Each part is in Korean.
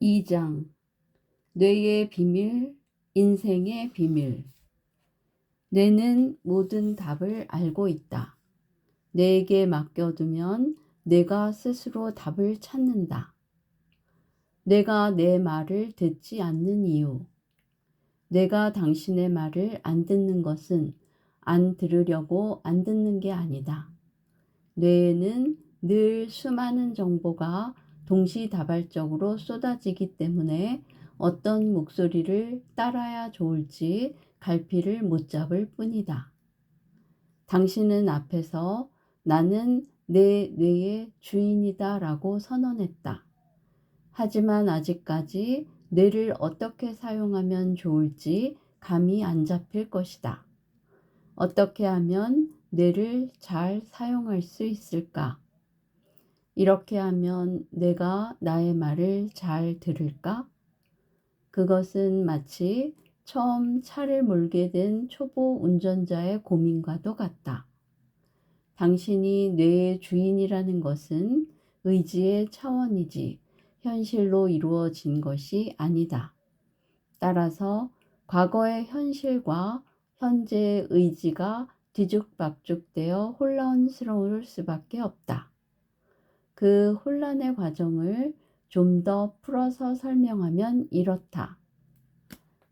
2장 뇌의 비밀, 인생의 비밀. 뇌는 모든 답을 알고 있다. 뇌에게 맡겨두면 내가 스스로 답을 찾는다. 내가 내 말을 듣지 않는 이유. 내가 당신의 말을 안 듣는 것은 안 들으려고 안 듣는 게 아니다. 뇌에는 늘 수많은 정보가 동시다발적으로 쏟아지기 때문에 어떤 목소리를 따라야 좋을지 갈피를 못 잡을 뿐이다. 당신은 앞에서 나는 내 뇌의 주인이다 라고 선언했다. 하지만 아직까지 뇌를 어떻게 사용하면 좋을지 감이 안 잡힐 것이다. 어떻게 하면 뇌를 잘 사용할 수 있을까? 이렇게 하면 내가 나의 말을 잘 들을까? 그것은 마치 처음 차를 몰게 된 초보 운전자의 고민과도 같다. 당신이 뇌의 주인이라는 것은 의지의 차원이지 현실로 이루어진 것이 아니다. 따라서 과거의 현실과 현재의 의지가 뒤죽박죽되어 혼란스러울 수밖에 없다. 그 혼란의 과정을 좀 더 풀어서 설명하면 이렇다.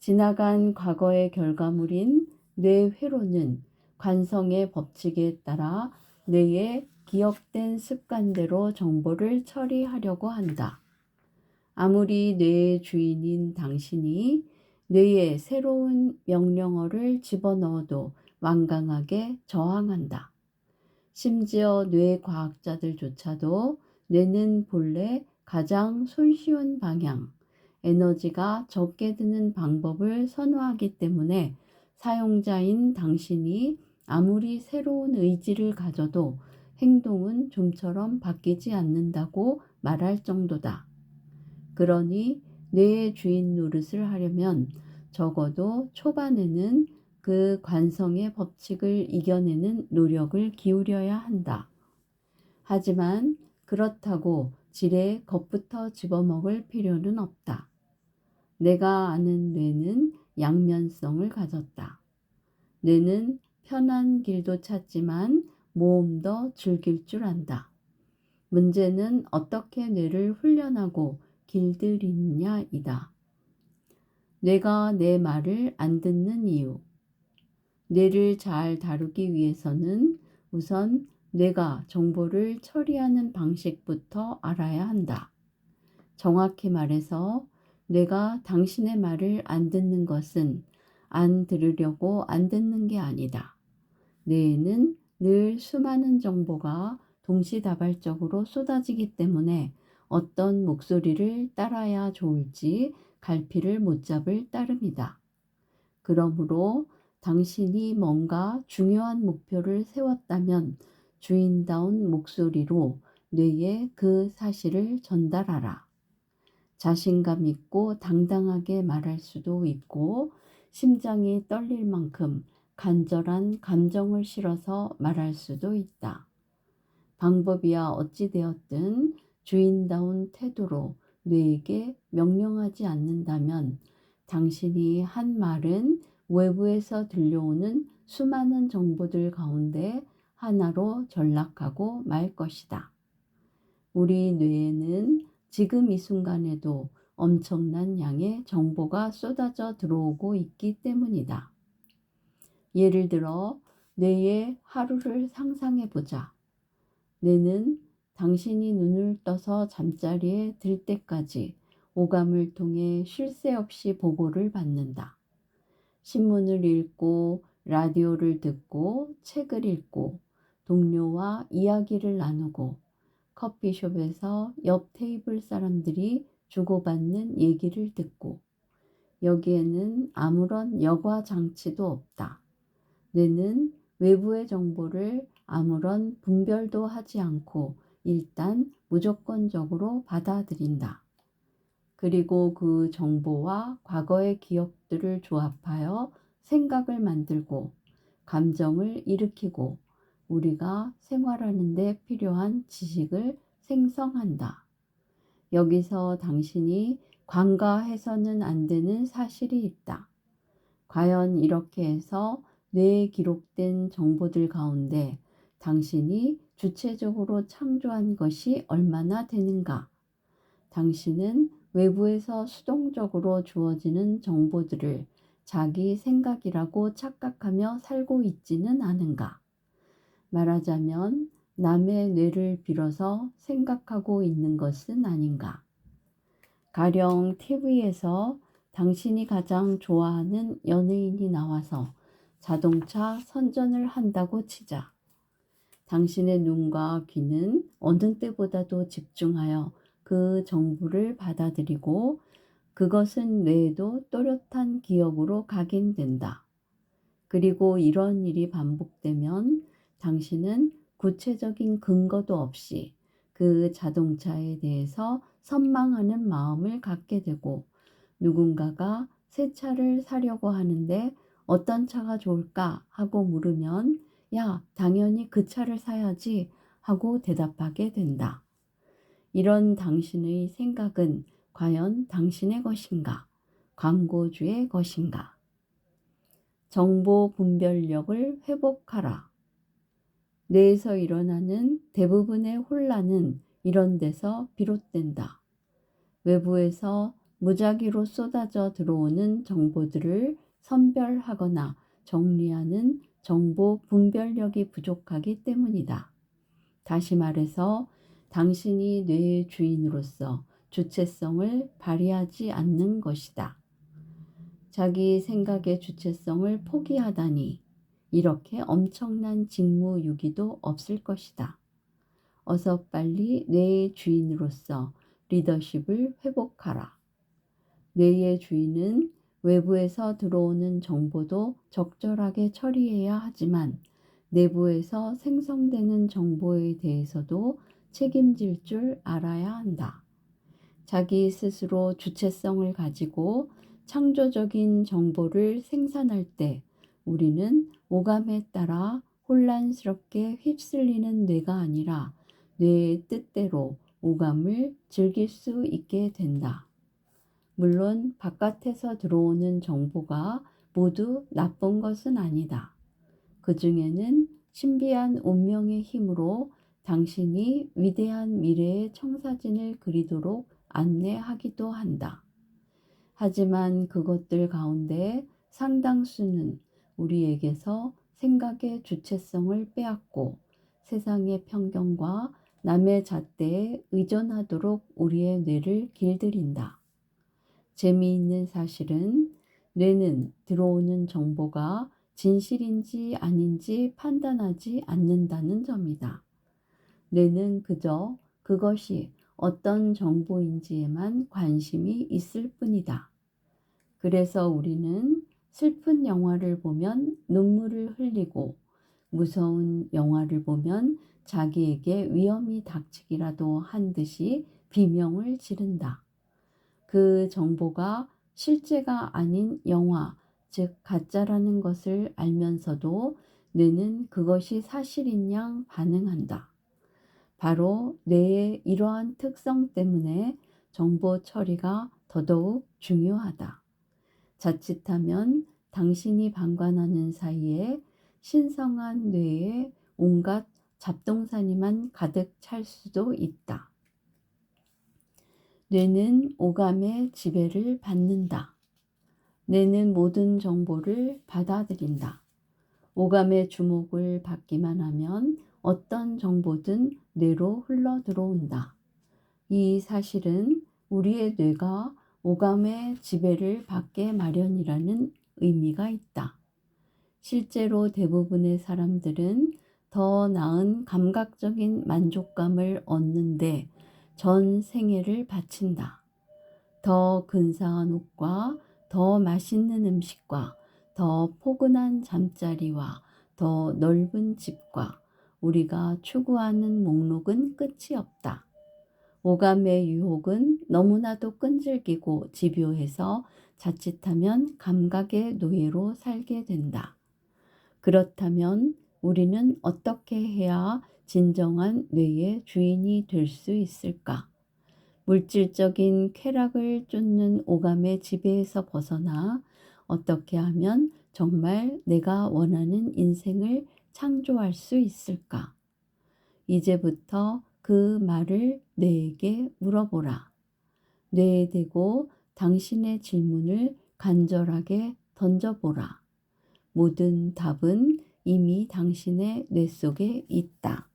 지나간 과거의 결과물인 뇌 회로는 관성의 법칙에 따라 뇌의 기억된 습관대로 정보를 처리하려고 한다. 아무리 뇌의 주인인 당신이 뇌에 새로운 명령어를 집어넣어도 완강하게 저항한다. 심지어 뇌 과학자들조차도 뇌는 본래 가장 손쉬운 방향, 에너지가 적게 드는 방법을 선호하기 때문에 사용자인 당신이 아무리 새로운 의지를 가져도 행동은 좀처럼 바뀌지 않는다고 말할 정도다. 그러니 뇌의 주인 노릇을 하려면 적어도 초반에는 그 관성의 법칙을 이겨내는 노력을 기울여야 한다. 하지만 그렇다고 지레 겁부터 집어먹을 필요는 없다. 내가 아는 뇌는 양면성을 가졌다. 뇌는 편한 길도 찾지만 모험도 즐길 줄 안다. 문제는 어떻게 뇌를 훈련하고 길들이느냐이다. 뇌가 내 말을 안 듣는 이유. 뇌를 잘 다루기 위해서는 우선 뇌가 정보를 처리하는 방식부터 알아야 한다. 정확히 말해서 뇌가 당신의 말을 안 듣는 것은 안 들으려고 안 듣는 게 아니다. 뇌에는 늘 수많은 정보가 동시다발적으로 쏟아지기 때문에 어떤 목소리를 따라야 좋을지 갈피를 못 잡을 따름이다. 그러므로 당신이 뭔가 중요한 목표를 세웠다면 주인다운 목소리로 뇌에 그 사실을 전달하라. 자신감 있고 당당하게 말할 수도 있고 심장이 떨릴 만큼 간절한 감정을 실어서 말할 수도 있다. 방법이야 어찌되었든 주인다운 태도로 뇌에게 명령하지 않는다면 당신이 한 말은 외부에서 들려오는 수많은 정보들 가운데 하나로 전락하고 말 것이다. 우리 뇌에는 지금 이 순간에도 엄청난 양의 정보가 쏟아져 들어오고 있기 때문이다. 예를 들어 뇌의 하루를 상상해 보자. 뇌는 당신이 눈을 떠서 잠자리에 들 때까지 오감을 통해 쉴 새 없이 보고를 받는다. 신문을 읽고 라디오를 듣고 책을 읽고 동료와 이야기를 나누고 커피숍에서 옆 테이블 사람들이 주고받는 얘기를 듣고 여기에는 아무런 여과 장치도 없다. 뇌는 외부의 정보를 아무런 분별도 하지 않고 일단 무조건적으로 받아들인다. 그리고 그 정보와 과거의 기억 들을 조합하여 생각을 만들고 감정을 일으키고 우리가 생활하는 데 필요한 지식을 생성한다. 여기서 당신이 관가해서는 안 되는 사실이 있다. 과연 이렇게 해서 뇌에 기록된 정보들 가운데 당신이 주체적으로 창조한 것이 얼마나 되는가? 당신은 외부에서 수동적으로 주어지는 정보들을 자기 생각이라고 착각하며 살고 있지는 않은가? 말하자면 남의 뇌를 빌어서 생각하고 있는 것은 아닌가? 가령 TV에서 당신이 가장 좋아하는 연예인이 나와서 자동차 선전을 한다고 치자. 당신의 눈과 귀는 어느 때보다도 집중하여 그 정보를 받아들이고 그것은 뇌에도 또렷한 기억으로 각인된다. 그리고 이런 일이 반복되면 당신은 구체적인 근거도 없이 그 자동차에 대해서 선망하는 마음을 갖게 되고 누군가가 새 차를 사려고 하는데 어떤 차가 좋을까 하고 물으면 야, 당연히 그 차를 사야지 하고 대답하게 된다. 이런 당신의 생각은 과연 당신의 것인가? 광고주의 것인가? 정보 분별력을 회복하라. 뇌에서 일어나는 대부분의 혼란은 이런 데서 비롯된다. 외부에서 무작위로 쏟아져 들어오는 정보들을 선별하거나 정리하는 정보 분별력이 부족하기 때문이다. 다시 말해서 당신이 뇌의 주인으로서 주체성을 발휘하지 않는 것이다. 자기 생각의 주체성을 포기하다니 이렇게 엄청난 직무유기도 없을 것이다. 어서 빨리 뇌의 주인으로서 리더십을 회복하라. 뇌의 주인은 외부에서 들어오는 정보도 적절하게 처리해야 하지만 내부에서 생성되는 정보에 대해서도 책임질 줄 알아야 한다. 자기 스스로 주체성을 가지고 창조적인 정보를 생산할 때 우리는 오감에 따라 혼란스럽게 휩쓸리는 뇌가 아니라 뇌의 뜻대로 오감을 즐길 수 있게 된다. 물론 바깥에서 들어오는 정보가 모두 나쁜 것은 아니다. 그 중에는 신비한 운명의 힘으로 당신이 위대한 미래의 청사진을 그리도록 안내하기도 한다. 하지만 그것들 가운데 상당수는 우리에게서 생각의 주체성을 빼앗고 세상의 편견과 남의 잣대에 의존하도록 우리의 뇌를 길들인다. 재미있는 사실은 뇌는 들어오는 정보가 진실인지 아닌지 판단하지 않는다는 점이다. 뇌는 그저 그것이 어떤 정보인지에만 관심이 있을 뿐이다. 그래서 우리는 슬픈 영화를 보면 눈물을 흘리고 무서운 영화를 보면 자기에게 위험이 닥치기라도 한 듯이 비명을 지른다. 그 정보가 실제가 아닌 영화, 즉 가짜라는 것을 알면서도 뇌는 그것이 사실인 양 반응한다. 바로 뇌의 이러한 특성 때문에 정보 처리가 더더욱 중요하다. 자칫하면 당신이 방관하는 사이에 신성한 뇌에 온갖 잡동사니만 가득 찰 수도 있다. 뇌는 오감의 지배를 받는다. 뇌는 모든 정보를 받아들인다. 오감의 주목을 받기만 하면 어떤 정보든 뇌로 흘러 들어온다. 이 사실은 우리의 뇌가 오감의 지배를 받게 마련이라는 의미가 있다. 실제로 대부분의 사람들은 더 나은 감각적인 만족감을 얻는데 전 생애를 바친다. 더 근사한 옷과 더 맛있는 음식과 더 포근한 잠자리와 더 넓은 집과 우리가 추구하는 목록은 끝이 없다. 오감의 유혹은 너무나도 끈질기고 집요해서 자칫하면 감각의 노예로 살게 된다. 그렇다면 우리는 어떻게 해야 진정한 뇌의 주인이 될 수 있을까? 물질적인 쾌락을 쫓는 오감의 지배에서 벗어나 어떻게 하면 정말 내가 원하는 인생을 창조할 수 있을까? 이제부터 그 말을 뇌에게 물어보라. 뇌에 대고 당신의 질문을 간절하게 던져보라. 모든 답은 이미 당신의 뇌 속에 있다.